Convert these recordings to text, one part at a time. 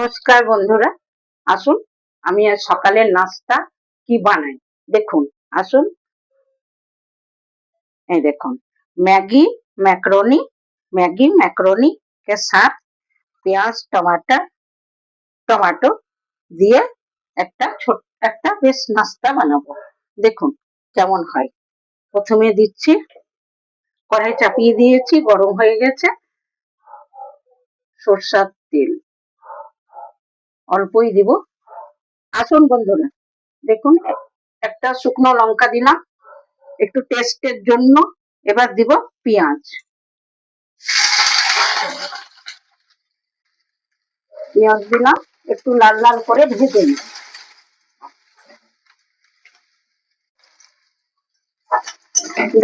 নমস্কার বন্ধুরা। আসুন, আমি আজ সকালের নাস্তা কি বানাই? দেখুন, আসুন। এই দেখুন, ম্যাগি, ম্যাকরনি ম্যাগি ম্যাকরনি কে সাথ পেঁয়াজ, টমাটা, টমাটো দিয়ে একটা ছোট, একটা বেশ নাস্তা বানাবো। দেখুন, কেমন হয়। প্রথমে দিচ্ছি, কড়াই চাপিয়ে দিয়েছি, গরম হয়ে গেছে। সরষার তেল। অল্পই দিব। আসুন বন্ধুরা, দেখুন, একটা শুকনো লঙ্কা দিলাম, একটু টেস্টের জন্য এবার দিব পেঁয়াজ। পেঁয়াজ দিলাম, একটু লাল লাল করে ভেজে নিই।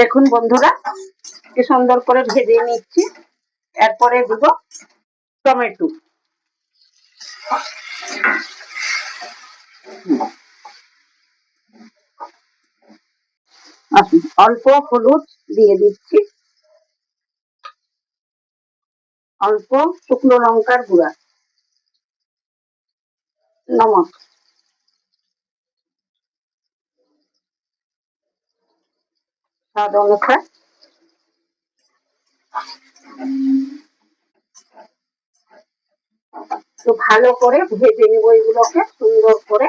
দেখুন বন্ধুরা, কি সুন্দর করে ভেজে নিচ্ছি। এরপরে দিব টমেটো। অল্প হলুদ দিয়ে দিচ্ছি। অল্প শুকনো লঙ্কার গুঁড়া। নমক। স্বাদ অনুসার। তো ভালো করে ভেজে নিব এগুলোকে সুন্দর করে।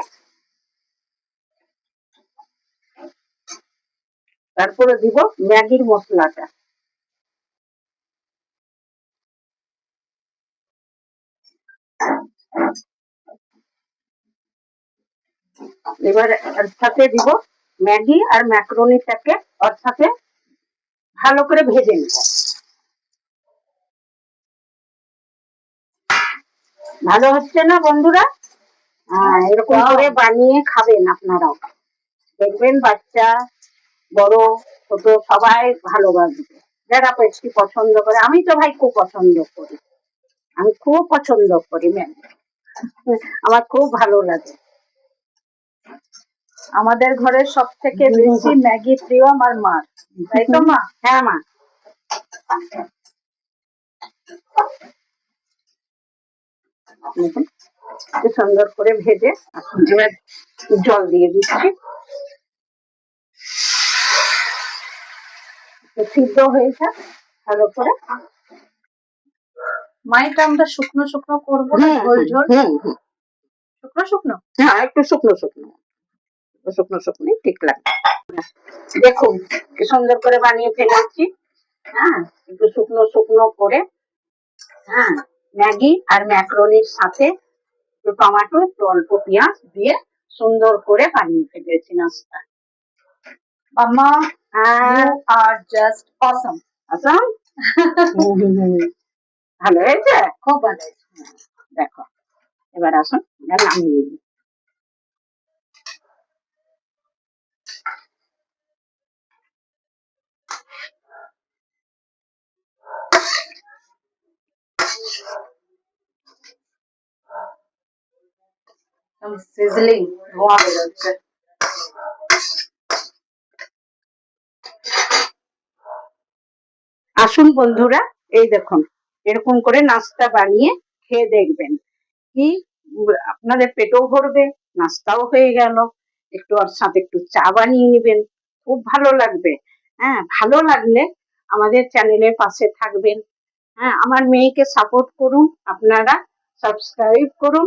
তারপরে দিব ম্যাগির মশলাটা। এবার এর সাথে দিব ম্যাগি আর ম্যাক্রোনিটাকে, ওর ভালো করে ভেজে নিব। ভালো হচ্ছে না বন্ধুরা? এরকম করে বানিয়ে খাবেন আপনারাও। দেখবেন বাচ্চা বড় ছোট সবাই ভালোবাসবে। যারা পেস্ট্রি পছন্দ করে আমি তো ভাই খুব পছন্দ করি। আমি খুব পছন্দ করি ম্যাগি আমার খুব ভালো লাগে। আমাদের ঘরের সব থেকে বেশি ম্যাগি প্রিয় আমার মার তাই তো মা? হ্যাঁ মা। দেখুন, কি সুন্দর করে ভেজে এবার জল দিয়ে দিচ্ছি। সিদ্ধ হয়েছে ভালো করে। মা এটা আমরা শুকনো শুকনো করব না ঝোল ঝোল। হুম, হুম। শুকনো শুকনো? হ্যাঁ একটু শুকনো শুকনো। একটু শুকনো ঠিক লাগবে। দেখুন কি সুন্দর করে বানিয়ে ফেলেছি। হ্যাঁ একটু শুকনো শুকনো করে। হ্যাঁ ম্যাগি আর ম্যাক্রোনির সাথে টমাটো একটু অল্প পেঁয়াজ দিয়ে সুন্দর করে বানিয়ে ফেলেছি নাস্তা মামা আর আর জাস্ট অসম অসম ভালো হয়েছে? খুব ভালো হয়েছে। দেখো এবার আসুন নামিয়ে দিই। সিজলিং ধোঁয়া বেরোচ্ছে আসুন বন্ধুরা, এই দেখুন, এরকম করে নাস্তা বানিয়ে খেয়ে দেখবেন। কি, আপনাদের পেটও ভরবে, নাস্তাও হয়ে গেল। একটু আর সাথে একটু চা বানিয়ে নেবেন, খুব ভালো লাগবে। হ্যাঁ ভালো লাগলে আমাদের চ্যানেলের পাশে থাকবেন। হ্যাঁ আমার মেয়েকে সাপোর্ট করুন, আপনারা সাবস্ক্রাইব করুন